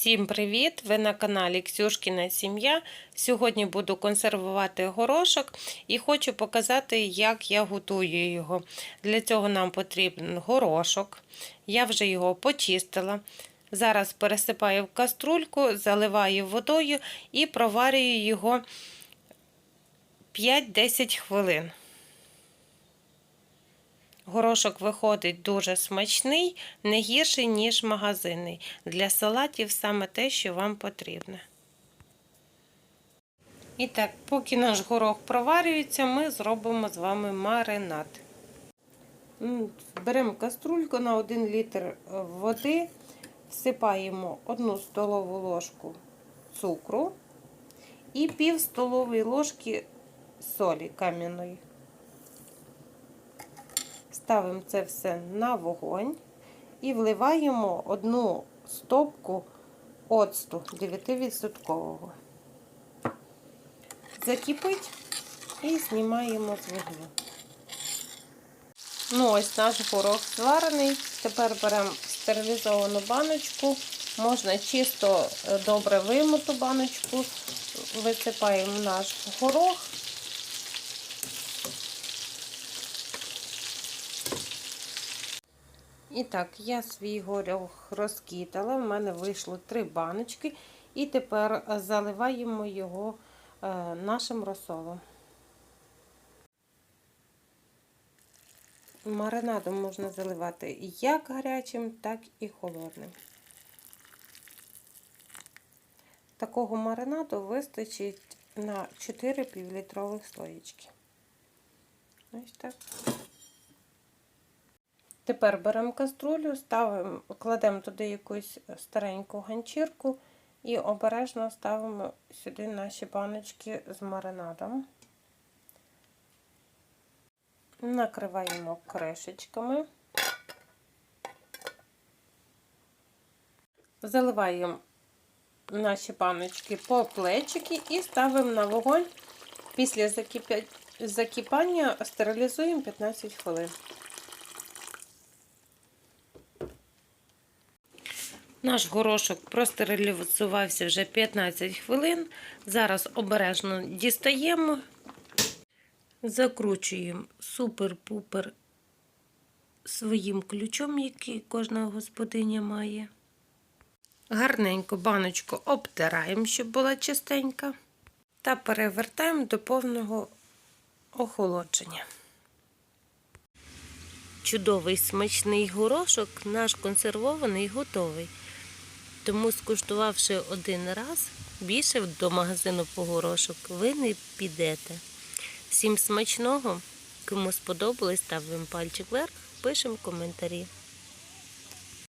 Всім привіт! Ви на каналі Ксюшкіна Сім'я. Сьогодні буду консервувати горошок і хочу показати, як я готую його. Для цього нам потрібен горошок. Я вже його почистила. Зараз пересипаю в каструльку, заливаю водою і проварюю його 5-10 хвилин. Горошок виходить дуже смачний, не гірший, ніж магазинний. Для салатів саме те, що вам потрібне. І так, поки наш горох проварюється, ми зробимо з вами маринад. Беремо каструльку на 1 літр води, всипаємо 1 столову ложку цукру і пів столової ложки солі кам'яної. Ставимо це все на вогонь і вливаємо одну стопку оцту 9%. Закипить і знімаємо з вогню. Ну, ось наш горох зварений. Тепер беремо стерилізовану баночку. Можна чисто добре вимиту баночку, висипаємо наш горох. І так, я свій горох розкидала, в мене вийшло три баночки, і тепер заливаємо його е, нашим розсолом. Маринадом можна заливати як гарячим, так і холодним. Такого маринаду вистачить на 4 півлітрових слоєчки. Ось так. Тепер беремо каструлю, ставимо, кладемо туди якусь стареньку ганчірку і обережно ставимо сюди наші баночки з маринадом. Накриваємо кришечками, заливаємо наші баночки по плечики і ставимо на вогонь. Після закипання стерилізуємо 15 хвилин. Наш горошок простерилізувався вже 15 хвилин. Зараз обережно дістаємо, закручуємо супер-пупер своїм ключом, який кожна господиня має. Гарненько баночку обтираємо, щоб була чистенька, та перевертаємо до повного охолодження. Чудовий смачний горошок, наш консервований готовий. Тому, скуштувавши один раз, більше до магазину по горошок ви не підете. Всім смачного! Кому сподобалось, ставимо пальчик вверх, пишемо коментарі.